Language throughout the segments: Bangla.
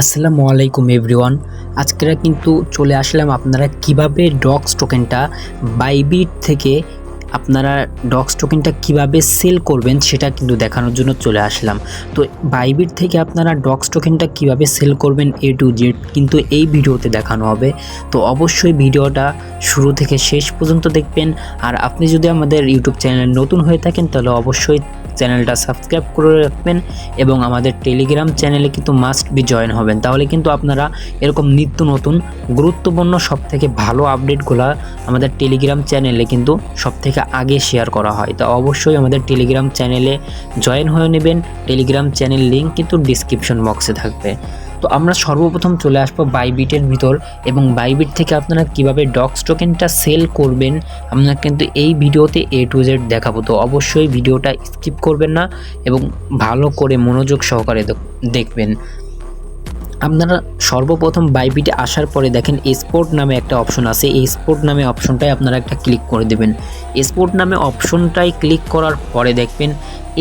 আসসালামু আলাইকুম এভরিওয়ান। আজকেরা কিন্তু চলে আসলাম আপনারা কীভাবে ডগস টোকেনটা বাইবিট থেকে আপনারা ডগস টোকেনটা কীভাবে সেল করবেন সেটা কিন্তু দেখানোর জন্য চলে আসলাম। তো বাইবিট থেকে আপনারা ডগস টোকেনটা কীভাবে সেল করবেন এ টু জেড কিন্তু এই ভিডিওতে দেখানো হবে। তো অবশ্যই ভিডিওটা শুরু থেকে শেষ পর্যন্ত দেখবেন। আর আপনি যদি আমাদের ইউটিউব চ্যানেল নতুন হয়ে থাকেন তাহলে অবশ্যই চ্যানেলটা সাবস্ক্রাইব করে রাখবেন এবং আমাদের টেলিগ্রাম চ্যানেলে কিন্তু মাস্ট বি জয়েন হবেন। তাহলে কিন্তু আপনারা এরকম নিত্য নতুন, গুরুত্বপূর্ণ, সবথেকে ভালো আপডেটগুলো আমাদের টেলিগ্রাম চ্যানেলে কিন্তু সব থেকে আগে শেয়ার করা হয়। তা অবশ্যই আমাদের টেলিগ্রাম চ্যানেলে জয়েন হয়ে নেবেন। টেলিগ্রাম চ্যানেল লিঙ্ক কিন্তু ডিসক্রিপশন বক্সে থাকবে। তো আমরা সর্বপ্রথম চলে আসব বাইবিটের ভিতর এবং বাইবিট থেকে আপনারা কীভাবে ডক্স টোকেনটা সেল করবেন, আমরা কিন্তু এই ভিডিওতে এ টু জেড দেখাবো। তো অবশ্যই ভিডিওটা স্কিপ করবেন না এবং ভালো করে মনোযোগ সহকারে দেখবেন। আপনারা সর্বপ্রথম বাইবিটে আসার পরে দেখেন স্পোর্ট নামে একটা অপশন আছে। এই স্পোর্ট নামে অপশনটাই আপনারা একটা ক্লিক করে দেবেন। স্পোর্ট নামে অপশনটাই ক্লিক করার পরে দেখবেন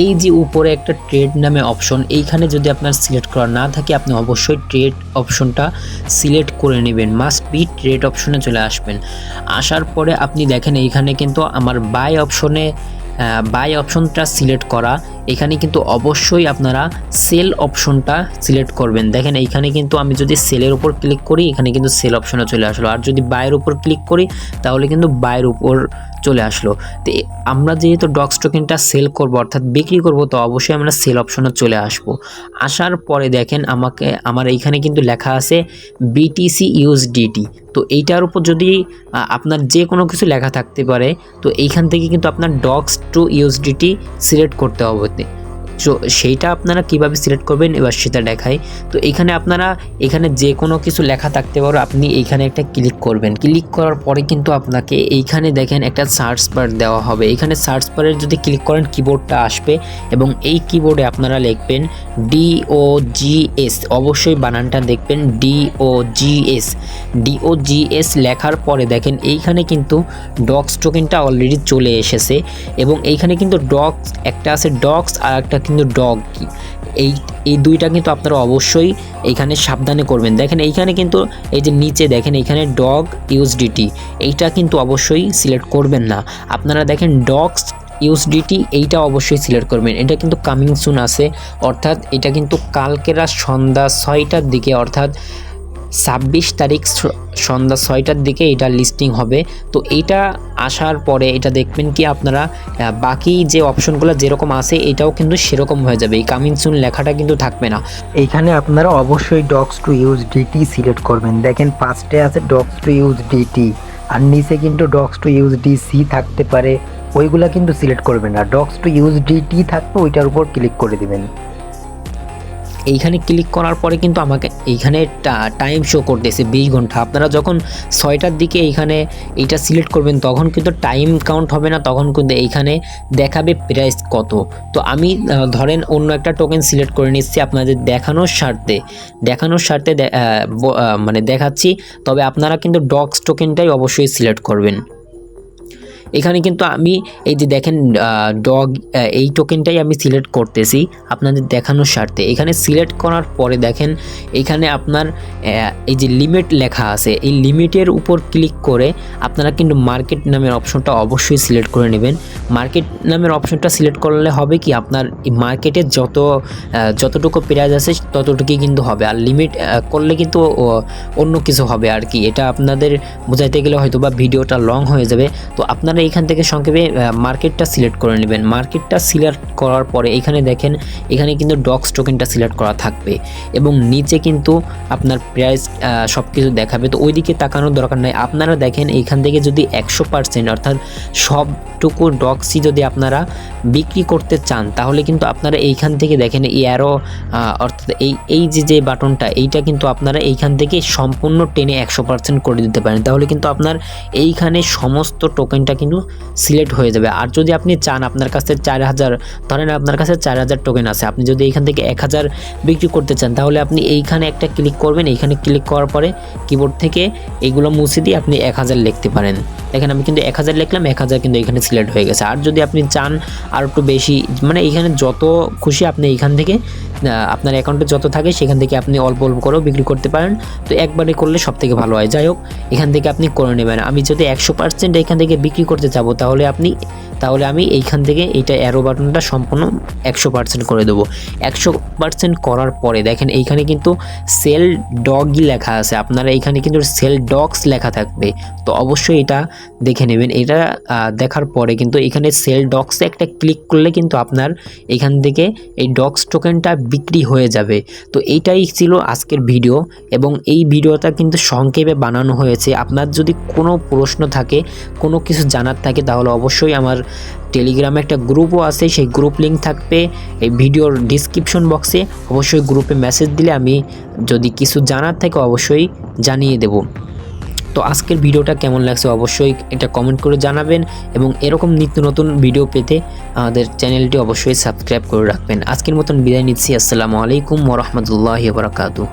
এই যে উপরে একটা ট্রেড নামে অপশন, এইখানে যদি আপনার সিলেক্ট করা না থাকে, আপনি অবশ্যই ট্রেড অপশনটা সিলেক্ট করে নেবেন। মাস্ট বি ট্রেড অপশনে চলে আসবেন। আসার পরে আপনি দেখেন এইখানে কিন্তু আমার বাই অপশনে বাই অপশনটা সিলেক্ট করা। এখানে কিন্তু অবশ্যই আপনারা সেল অপশনটা সিলেক্ট করবেন। দেখেন, এইখানে কিন্তু আমি যদি সেলের উপর ক্লিক করি, এখানে কিন্তু সেল অপশনে চলে আসলো। আর যদি বাইয়ের উপর ক্লিক করি, তাহলে কিন্তু বাইয়ের উপর চলে আসলো। তো আমরা যেহেতু ডক্স টোকেনটা সেল করব, অর্থাৎ বিক্রি করব, তো অবশ্যই আমরা সেল অপশনে চলে আসব। আসার পরে দেখেন আমাকে, আমার এইখানে কিন্তু লেখা আছে বিটিসি ইউএসডিটি তো এইটার উপর যদি আপনার যে কোনো কিছু লেখা থাকতে পারে, তো এইখান থেকে কিন্তু আপনার ডক্স টু ইউএসডিটি সিলেক্ট করতে হবে। তো সেইটা আপনারা কীভাবে সিলেক্ট করবেন এবার সেটা দেখাই। তো এখানে আপনারা, এখানে যে কোনো কিছু লেখা থাকতে পারো, আপনি এইখানে একটা ক্লিক করবেন। ক্লিক করার পরে কিন্তু আপনাকে এইখানে দেখেন একটা সার্চ বার দেওয়া হবে। এখানে সার্চ বারের যদি ক্লিক করেন কিবোর্ডটা আসবে এবং এই কিবোর্ডে আপনারা লিখবেন ডি ও জি এস অবশ্যই বানানটা দেখবেন D O G S D O G S লেখার পরে দেখেন এইখানে কিন্তু ডগস টোকেনটা অলরেডি চলে এসেছে এবং এইখানে কিন্তু ডগস একটা আছে ডগস আর একটা কিন্তু ডগ এই এই দুইটা কিন্তু আপনারা অবশ্যই এইখানে সাবধানে করবেন। দেখেন এইখানে কিন্তু এই যে নিচে দেখেন এইখানে ডগ ইউএসডিটি, এইটা কিন্তু অবশ্যই সিলেক্ট করবেন না। আপনারা দেখেন ডগস ইউএসডিটি, এইটা অবশ্যই সিলেক্ট করবেন। এটা কিন্তু কামিং সুন আছে, অর্থাৎ এটা কিন্তু কালকেরা সন্ধ্যা ছয়টার দিকে, অর্থাৎ ছাব্বিশ তারিখ সন্ধ্যা ছয়টার দিকে এটা লিস্টিং হবে। তো এটা আসার পরে এটা দেখবেন কি আপনারা বাকি যে অপশনগুলো যেরকম আছে, এটাও কিন্তু সেরকম হয়ে যাবে। এই কামিং সুন লেখাটা কিন্তু থাকবে না। এইখানে আপনারা অবশ্যই dogs to use DT select করবেন। দেখেন ফার্স্টে আছে ডগস টু ইউজ ডিটি আর নিচে কিন্তু ডগস টু ইউজ ডিসি থাকতে পারে। ওইগুলা কিন্তু সিলেক্ট করবেন না। ডগস টু ইউজ ডিটি থাকবে, ওইটার উপর ক্লিক করে দিবেন। এইখানে ক্লিক করার পরে কিন্তু আমাকে এইখানে টাইম শো করতেছে বিশ ঘণ্টা। আপনারা যখন ছয়টার দিকে এইখানে এইটা সিলেক্ট করবেন, তখন কিন্তু টাইম কাউন্ট হবে না, তখন কিন্তু এইখানে দেখাবে প্রাইস কত। তো আমি ধরেন অন্য একটা টোকেন সিলেক্ট করে নিচ্ছি আপনাদের দেখানোর স্বার্থে। দেখানোর স্বার্থে মানে দেখাচ্ছি, তবে আপনারা কিন্তু ডগস টোকেনটাই অবশ্যই সিলেক্ট করবেন। এখানে কিন্তু আমি এই যে দেখেন ডগ এই টোকেনটাই আমি সিলেক্ট করতেছি আপনাদের দেখানোর স্বার্থে। এখানে সিলেক্ট করার পরে দেখেন, এখানে আপনার এই যে লিমিট লেখা আছে, এই লিমিটের উপর ক্লিক করে আপনারা কিন্তু মার্কেট নামের অপশনটা অবশ্যই সিলেক্ট করে নেবেন। মার্কেট নামের অপশনটা সিলেক্ট করলে হবে কি, আপনার মার্কেটের যত যতটুকু প্রাইস আছে, ততটুকুই কিন্তু হবে। আর লিমিট করলে কিন্তু অন্য কিছু হবে আর কি। এটা আপনাদের বোঝাইতে গেলে হয়তো বা ভিডিওটা লং হয়ে যাবে। তো আপনারা এখান থেকে সংক্ষেপে মার্কেটটা সিলেক্ট করে নেবেন। মার্কেটটা সিলেক্ট করার পরে এখানে দেখেন, এখানে কিন্তু ডক্স টোকেনটা সিলেক্ট করা থাকবে। এবং নিচে কিন্তু আপনার প্রাইস সব কিছু দেখাবে। তো ওইদিকে তাকানোর দরকার নাই। আপনারা দেখেন এইখান থেকে যদি একশো পার্সেন্ট, অর্থাৎ সবটুকু ডক্সই যদি আপনারা বিক্রি করতে চান, তাহলে কিন্তু আপনারা এইখান থেকে দেখেন, এই অ্যারো অর্থাৎ এই এই যে যে বাটনটা, এইটা কিন্তু আপনারা এইখান থেকে সম্পূর্ণ টেনে একশো পার্সেন্ট করে দিতে পারেন। তাহলে কিন্তু আপনার এইখানে সমস্ত টোকেনটা কিন্তু কিন্তু সিলেক্ট হয়ে যাবে। আর যদি আপনি চান আপনার কাছে চার হাজার, ধরেন আপনার কাছে চার হাজার টোকেন আছে, আপনি যদি এইখান থেকে এক হাজার বিক্রি করতে চান, তাহলে আপনি এইখানে একটা ক্লিক করবেন। এইখানে ক্লিক করার পরে কিবোর্ড থেকে এইগুলো মুছে দিয়ে আপনি এক হাজার লিখতে পারেন। দেখেন আমি কিন্তু এক হাজার লিখলাম, এক হাজার কিন্তু এখানে সিলেক্ট হয়ে গেছে। আর যদি আপনি চান আর একটু বেশি মানে এইখানে যত খুশি আপনি এইখান থেকে আপনার অ্যাকাউন্টে যত থাকে সেখান থেকে আপনি অল্প অল্প করেও বিক্রি করতে পারেন। তো একবারে করলে সব থেকে ভালো হয়। যাই হোক, এখান থেকে আপনি করে নেবেন। আমি যদি একশো পার্সেন্ট এখান থেকে বিক্রি করতে যাব, তাহলে আপনি, তাহলে আমি এইখান থেকে এইটা অ্যারো বাটনটা সম্পূর্ণ একশো পার্সেন্ট করে দেবো। একশো পার্সেন্ট করার পরে, দেখেন এইখানে কিন্তু সেল ডগই লেখা আছে। আপনারা এইখানে কিন্তু সেল ডগস লেখা থাকবে। তো অবশ্যই এটা দেখে নেবেন। এটা দেখার পরে কিন্তু এখানে সেল ডগসে একটা ক্লিক করলে কিন্তু আপনার এখান থেকে এই ডগস টোকেনটা বিক্রি হয়ে যাবে। তো এইটাই ছিল আজকের ভিডিও এবং এই ভিডিওটা কিন্তু সংক্ষেপে বানানো হয়েছে। আপনার যদি কোনো প্রশ্ন থাকে, কোনো কিছু জানার থাকে, তাহলে অবশ্যই আমার টেলিগ্রামে একটা গ্রুপও আছে, সেই গ্রুপ লিঙ্ক থাকবে এই ভিডিওর ডিসক্রিপশন বক্সে অবশ্যই গ্রুপে মেসেজ দিলে আমি যদি কিছু জানার থাকে, অবশ্যই জানিয়ে দেব। তো আজকের ভিডিওটা কেমন লাগছে, অবশ্যই এটা কমেন্ট করে জানাবেন এবং এরকম নিত্য নতুন ভিডিও পেতে আমাদের চ্যানেলটি অবশ্যই সাবস্ক্রাইব করে রাখবেন। আজকের মতন বিদায় নিচ্ছি, আসসালামু আলাইকুম ওরহমতুল্লাহ বারাকাতু